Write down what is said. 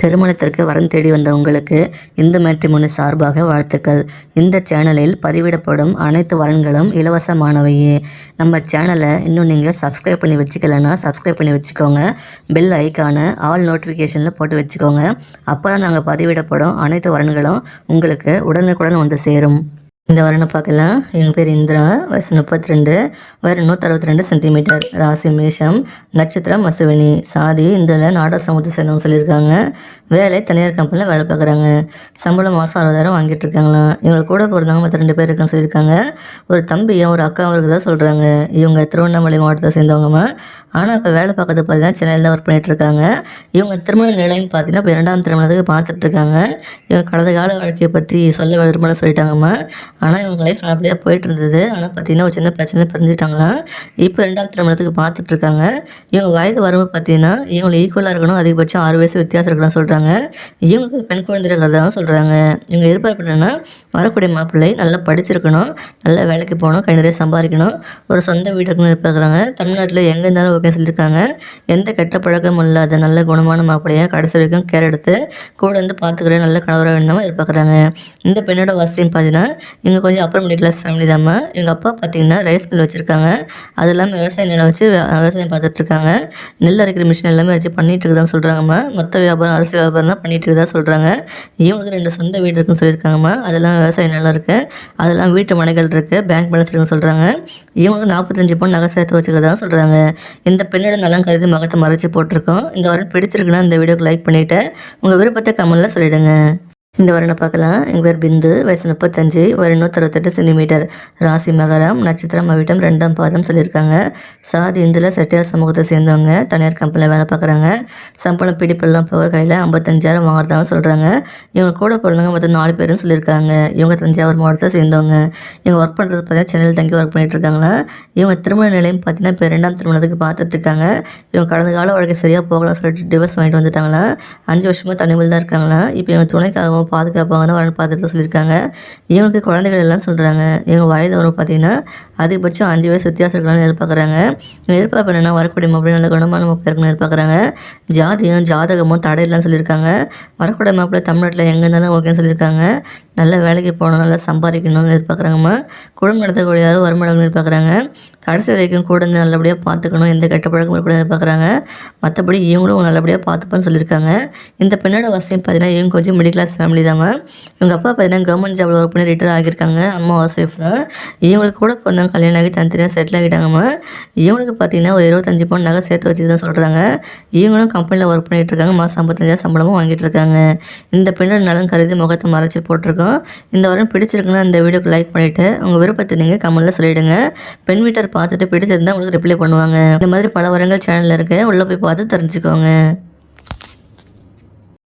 திருமணத்திற்கு வரன் தேடி வந்த உங்களுக்கு இந்து மேட்ரிமோனி சார்பாக வாழ்த்துக்கள். இந்த சேனலில் பதிவிடப்படும் அனைத்து வரன்களும் இலவசமானவையே. நம்ம சேனலை இன்னும் நீங்கள் சப்ஸ்கிரைப் பண்ணி வச்சுக்கலன்னா சப்ஸ்கிரைப் பண்ணி வச்சுக்கோங்க. பெல் ஐக்கானை ஆல் நோட்டிஃபிகேஷனில் போட்டு வச்சுக்கோங்க. அப்போ தான் நாங்கள் பதிவிடப்படும் அனைத்து வரன்களும் உங்களுக்கு உடனுக்குடன் வந்து சேரும். இந்த வரனை பார்க்கலாம். எங்கள் பேர் இந்திரா. வயசு முப்பத்தி ரெண்டு வயது நூற்றறுபத்தி ரெண்டு சென்டிமீட்டர். ராசி மேஷம். நட்சத்திரம் அசுவினி சாதி இந்தில் நாடா சமூகத்தை சேர்ந்தவங்க சொல்லியிருக்காங்க. வேலை தனியார் கம்பெனியில் வேலை பார்க்குறாங்க. சம்பளம் மாதம் அறுபதாயிரம் வாங்கிட்டு இருக்காங்களாம். இவங்க கூட பிறந்தவங்க மற்ற ரெண்டு பேர் இருக்காங்க சொல்லியிருக்காங்க. ஒரு தம்பியும் ஒரு அக்காவும் இருக்குதா சொல்கிறாங்க இவங்க திருவண்ணாமலை மாவட்டத்தை சேர்ந்தவங்கம்மா. ஆனால் இப்போ வேலை பார்க்கறது பார்த்தீங்கன்னா சென்னையில் தான் ஒர்க் பண்ணிட்டு இருக்காங்க. இவங்க திருமண நிலையம் பார்த்தீங்கன்னா இப்போ இரண்டாம் திருமணத்துக்கு பார்த்துட்டு இருக்காங்க. இவங்க கடந்த கால வாழ்க்கையை பற்றி சொல்ல விரும்பல சொல்லிட்டாங்கம்மா. ஆனால் இவங்க லைஃப் அப்படியே போயிட்டு இருந்தது. ஆனால் பார்த்தீங்கன்னா ஒரு சின்ன பிரச்சனை பிரிஞ்சுட்டாங்களாம் இப்போ ரெண்டாவது திருமணத்துக்கு பார்த்துட்டு இருக்காங்க. இவங்க வயது வரும்போது பார்த்தீங்கன்னா இவங்களுக்கு ஈக்குவலாக இருக்கணும் அதிகபட்சம் ஆறு வயசு வித்தியாசம் இருக்கணும் சொல்கிறாங்க இவங்களுக்கு பெண் குழந்தைகள் தான் சொல்கிறாங்க இவங்க எதிர்பார்ப்பு என்னென்னா வரக்கூடிய மாப்பிள்ளை நல்லா படிச்சிருக்கணும் நல்ல வேலைக்கு போகணும் கை நிறைய சம்பாதிக்கணும். ஒரு சொந்த வீடு இருக்குன்னு எதிர்பார்க்குறாங்க. தமிழ்நாட்டில் எங்கே இருந்தாலும் ஓகே சொல்லியிருக்காங்க. எந்த கெட்ட பழக்கமும் இல்லாத நல்ல குணமான மாப்பிள்ளையை கடைசி வரைக்கும் கேர் எடுத்து கூட வந்து பார்த்துக்கிற நல்ல கணவராக வேணுமா எதிர்பார்க்குறாங்க. இந்த பெண்ணோட வசதியும் பார்த்தீங்கன்னா இவங்க கொஞ்சம் அப்பர் மிடில் கிளாஸ் ஃபேமிலி தாம்மா. எங்கள் அப்பா பார்த்தீங்கன்னா ரைஸ் மில் வச்சுருக்காங்க. அது இல்லாமல் விவசாய நிலம் வச்சு விவசாயம் பார்த்துட்ருக்காங்க நெல் அரைக்கிற மிஷின் எல்லாமே வச்சு பண்ணிகிட்டு இருக்குதான்னு சொல்கிறாங்கம்மா மொத்த வியாபாரம் அரிசி வியாபாரம் தான் பண்ணிகிட்டு இருக்குதா சொல்கிறாங்க இவங்களுக்கு ரெண்டு சொந்த வீடு இருக்குன்னு சொல்லியிருக்காங்கம்மா. அதெல்லாம் விவசாய நிலம் இருக்குது அதெல்லாம் வீட்டு மனைகள் இருக்குது பேங்க் பேலன்ஸ் இருக்குன்னு சொல்கிறாங்க இவங்களுக்கு நாற்பத்தஞ்சு பவுன் நகை சேர்த்து வச்சுக்கிறதா சொல்கிறாங்க இந்த பெண்ணோட நலம் கருதி மகத்தை மறைச்சி போட்டிருக்கோம். இந்த வாரம் பிடிச்சிருக்குன்னா இந்த வீடியோக்கு லைக் பண்ணிவிட்டு உங்கள் விருப்பத்தை கமெண்ட்டில் சொல்லிவிடுங்க இந்த வரனை பார்க்கலாம். எங்கள் பேர் பிந்து. வயசு முப்பத்தஞ்சு. ஒரு நூற்றறுபத்தெட்டு சென்டிமீட்டர். ராசி மகரம் நட்சத்திரம் அவிட்டம் ரெண்டாம் பாதம் சொல்லியிருக்காங்க. சாதி இந்துல செட்டியார் சமூகத்தை சேர்ந்தவங்க. தனியார் கம்பெனியில் வேலை பார்க்குறாங்க. சம்பளம் பிடிப்பெல்லாம் போக கையில் ஐம்பத்தஞ்சாயிரம் வாங்குறதாக சொல்கிறாங்க இவங்க கூட பிறந்தவங்க மொத்தம் நாலு பேரும் சொல்லியிருக்காங்க. இவங்க தஞ்சாவூர் மாவட்டத்தை சேர்ந்தவங்க. இவங்க ஒர்க் பண்ணுறது பார்த்தீங்கன்னா சென்னையில் தங்கி ஒர்க் பண்ணிட்டு இருக்காங்களா? இவங்க திருமண நிலையம் பார்த்தீங்கன்னா இப்போ ரெண்டாம் திருமணத்துக்கு பார்த்துட்டு இருக்காங்க. இவங்க கடந்த கால வழக்கு சரியாக போகலாம் சொல்லிட்டு டிவர்ஸ் வாங்கிட்டு வந்துட்டாங்களா? அஞ்சு வருஷமாக தனிமையில் தான் இருக்காங்களா? இப்போ இவங்க துணைக்காகவும் பாதுகாப்பாக தான் வரணும் பார்த்துட்டு சொல்லியிருக்காங்க. இவங்களுக்கு குழந்தைகள் எல்லாம் சொல்கிறாங்க இவங்க வயது வரும் பார்த்தீங்கன்னா அதிகபட்சம் அஞ்சு வயசு வித்தியாசம் இருக்கலாம்னு எதிர்பார்க்குறாங்க. இவங்க எதிர்பார்ப்பு என்னென்னா வரக்கூடிய மாப்பிள்ளை நல்ல குணமான மாப்பிள்ளை இருக்குன்னு எதிர்பார்க்குறாங்க. ஜாதியும் ஜாதகமும் தடையில்லாம் சொல்லியிருக்காங்க. வரக்கூடிய மாப்பிள்ளை தமிழ்நாட்டில் எங்கே இருந்தாலும் ஓகேன்னு சொல்லியிருக்காங்க. நல்ல வேலைக்கு போகணும் நல்லா சம்பாதிக்கணும்னு எதிர்பார்க்குறாங்கம்மா குடும்பம் நடத்தக்கூடிய வருமானம்னு எதிர்பார்க்குறாங்க. கடைசி வரைக்கும் கூட இருந்து நல்லபடியாக பார்த்துக்கணும். எந்த கெட்ட பழக்கம் கூட எதிர்பார்க்குறாங்க. மற்றபடி இவங்களும் நல்லபடியாக பார்த்துப்பான்னு சொல்லியிருக்காங்க. இந்த பெண்ணோட வசதியும் பார்த்தீங்கன்னா இவங்க கொஞ்சம் மிடில் கிளாஸ் ஃபேமிலி தான் இவங்க அப்பா பார்த்தீங்கன்னா கவர்மெண்ட் ஜாபில் ஒர்க் பண்ணி ரிட்டையர் ஆகியிருக்காங்க. அம்மா ஹவுஸ் ஒய்ஃப் தான். இவங்களுக்கு கூட பிறந்தாங்க கல்யாணம் ஆகி தனித்தனியாக செட்டில் ஆகிட்டாங்கம்மா இவங்களுக்கு பார்த்தீங்கன்னா ஒரு இருபத்தஞ்சு பவுன் நகை சேர்த்து வச்சு தான் சொல்கிறாங்க இவங்களும் கம்பெனியில் ஒர்க் பண்ணிகிட்டு இருக்காங்க. மாதம் ஐம்பத்தஞ்சாயிரம் சம்பளமும் வாங்கிட்டு இருக்காங்க. இந்த பெண்ணோட நலன் கருதி முகத்தை மறைச்சி போட்டிருக்கோம். இந்த வாரம் பிடிச்சிருக்குன்னா இந்த வீடியோக்கு லைக் பண்ணிவிட்டு உங்கள் விருப்பத்தை நீங்கள் கமெண்ட்டில் சொல்லிவிடுங்க பெண் வீட்டர் பார்த்துட்டு பிடிச்சிருந்தா உங்களுக்கு ரிப்ளை பண்ணுவாங்க. இந்த மாதிரி பல வரங்கள் சேனலில் இருக்குது உள்ளே போய் பார்த்து தெரிஞ்சுக்கோங்க.